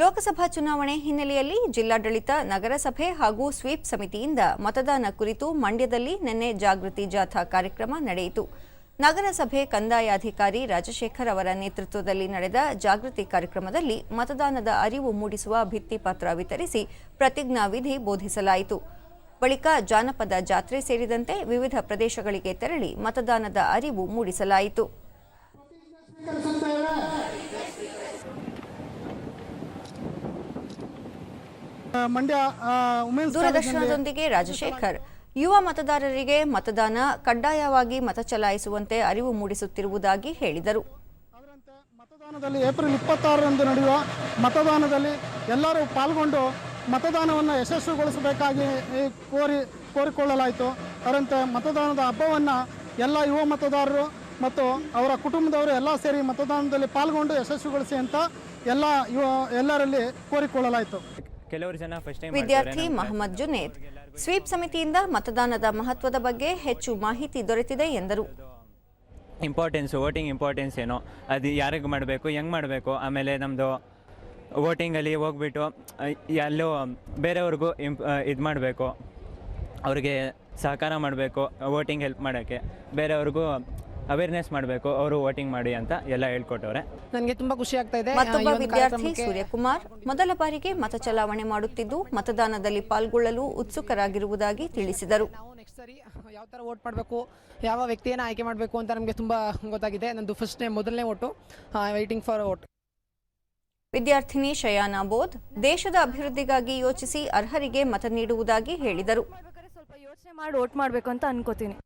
ಲೋಕಸಭಾ ಚುನಾವಣೆ ಹಿನ್ನೆಲೆಯಲ್ಲಿ ಜಿಲ್ಲಾಡಳಿತ, ನಗರಸಭೆ ಹಾಗೂ ಸ್ವೀಪ್ ಸಮಿತಿಯಿಂದ ಮತದಾನ ಕುರಿತು ಮಂಡ್ಯದಲ್ಲಿ ನಿನ್ನೆ ಜಾಗೃತಿ ಜಾಥಾ ಕಾರ್ಯಕ್ರಮ ನಡೆಯಿತು. ನಗರಸಭೆ ಕಂದಾಯಾಧಿಕಾರಿ ರಾಜಶೇಖರ್ ಅವರ ನೇತೃತ್ವದಲ್ಲಿ ನಡೆದ ಜಾಗೃತಿ ಕಾರ್ಯಕ್ರಮದಲ್ಲಿ ಮತದಾನದ ಅರಿವು ಮೂಡಿಸುವ ಭಿತ್ತಿಪತ್ರ ವಿತರಿಸಿ ಪ್ರತಿಜ್ಞಾವಿಧಿ ಬೋಧಿಸಲಾಯಿತು. ಬಳಿಕ ಜಾನಪದ ಜಾತ್ರೆ ಸೇರಿದಂತೆ ವಿವಿಧ ಪ್ರದೇಶಗಳಿಗೆ ತೆರಳಿ ಮತದಾನದ ಅರಿವು ಮೂಡಿಸಲಾಯಿತು. ಮಂಡ್ಯ ದೂರದರ್ಶನದೊಂದಿಗೆ ರಾಜಶೇಖರ್. ಯುವ ಮತದಾರರಿಗೆ ಮತದಾನ ಕಡ್ಡಾಯವಾಗಿ ಮತ ಚಲಾಯಿಸುವಂತೆ ಅರಿವು ಮೂಡಿಸುತ್ತಿರುವುದಾಗಿ ಹೇಳಿದರು. ಮತದಾನದಲ್ಲಿ ಏಪ್ರಿಲ್ ಇಪ್ಪತ್ತಾರರಂದು ನಡೆಯುವ ಮತದಾನದಲ್ಲಿ ಎಲ್ಲರೂ ಪಾಲ್ಗೊಂಡು ಮತದಾನವನ್ನು ಯಶಸ್ವಿಗೊಳಿಸಬೇಕಾಗಿ ಕೋರಿ ಕೋರಿಕೊಳ್ಳಲಾಯಿತು. ಅದರಂತೆ ಮತದಾನದ ಹಬ್ಬವನ್ನು ಎಲ್ಲ ಯುವ ಮತದಾರರು ಮತ್ತು ಅವರ ಕುಟುಂಬದವರು ಎಲ್ಲ ಸೇರಿ ಮತದಾನದಲ್ಲಿ ಪಾಲ್ಗೊಂಡು ಯಶಸ್ವಿಗೊಳಿಸಿ ಅಂತ ಎಲ್ಲ ಯುವ ಎಲ್ಲರಲ್ಲಿ ಕೋರಿಕೊಳ್ಳಲಾಯಿತು. ಕೆಲವರು ಜನ ಫಸ್ಟ್ ಟೈಮ್ ವಿದ್ಯಾರ್ಥಿ ಮಹಮ್ಮದ್ ಜುನೇದ್ ಸ್ವೀಪ್ ಸಮಿತಿಯಿಂದ ಮತದಾನದ ಮಹತ್ವದ ಬಗ್ಗೆ ಹೆಚ್ಚು ಮಾಹಿತಿ ದೊರೆತಿದೆ ಎಂದರು. ಇಂಪಾರ್ಟೆನ್ಸ್ ವೋಟಿಂಗ್ ಇಂಪಾರ್ಟೆನ್ಸ್ ಏನು ಅದು ಯಾರಿಗೆ ಮಾಡಬೇಕು ಹೆಂಗೆ ಮಾಡಬೇಕು ಆಮೇಲೆ ನಮ್ಮದು ವೋಟಿಂಗಲ್ಲಿ ಹೋಗ್ಬಿಟ್ಟು ಎಲ್ಲೋ ಬೇರೆಯವ್ರಿಗೂ ಇಂಪ್ ಇದು ಮಾಡಬೇಕು ಅವ್ರಿಗೆ ಸಹಕಾರ ಮಾಡಬೇಕು ವೋಟಿಂಗ್ ಹೆಲ್ಪ್ ಮಾಡೋಕ್ಕೆ ಬೇರೆಯವ್ರಿಗೂ ಅವೇರ್ನೆಸ್ ಮಾಡಬೇಕು ಅವರು ವೋಟಿಂಗ್ ಮಾಡಿ ಅಂತ ಎಲ್ಲ ಹೇಳ್ಕೊಟ್ಟವ್ರೆ. ನನಗೆ ತುಂಬಾ ಖುಷಿ ಆಗ್ತಾ ಇದೆ. ಮತ್ತೊಬ್ಬ ವಿದ್ಯಾರ್ಥಿ ಸೂರ್ಯಕುಮಾರ್ ಮೊದಲ ಬಾರಿಗೆ ಮತ ಚಲಾವಣೆ ಮಾಡುತ್ತಿದ್ದು ಮತದಾನದಲ್ಲಿ ಪಾಲ್ಗೊಳ್ಳಲು ಉತ್ಸುಕರಾಗಿರುವುದಾಗಿ ತಿಳಿಸಿದರು. ನಾವು ನೆಕ್ಸ್ಟ್ ಸರಿ ಯಾವ ಥರ ವೋಟ್ ಮಾಡಬೇಕು ಯಾವ ವ್ಯಕ್ತಿಯನ್ನು ಆಯ್ಕೆ ಮಾಡಬೇಕು ಅಂತ ನಮಗೆ ತುಂಬಾ ಗೊತ್ತಾಗಿದೆ. ನಂದು ಫಸ್ಟ್ ಟೈಮ್ ಮೊದಲನೇ ಓಟು ವೈಟಿಂಗ್ ಫಾರ್ ವೋಟ್ ವಿದ್ಯಾರ್ಥಿನಿ ಶಯಾನಾ ಬೋಧ್ ದೇಶದ ಅಭಿವೃದ್ಧಿಗಾಗಿ ಯೋಚಿಸಿ ಅರ್ಹರಿಗೆ ಮತ ನೀಡುವುದಾಗಿ ಹೇಳಿದರು. ಸ್ವಲ್ಪ ಯೋಚನೆ ಮಾಡಿ ವೋಟ್ ಮಾಡಬೇಕು ಅಂತ ಅನ್ಕೋತೀನಿ.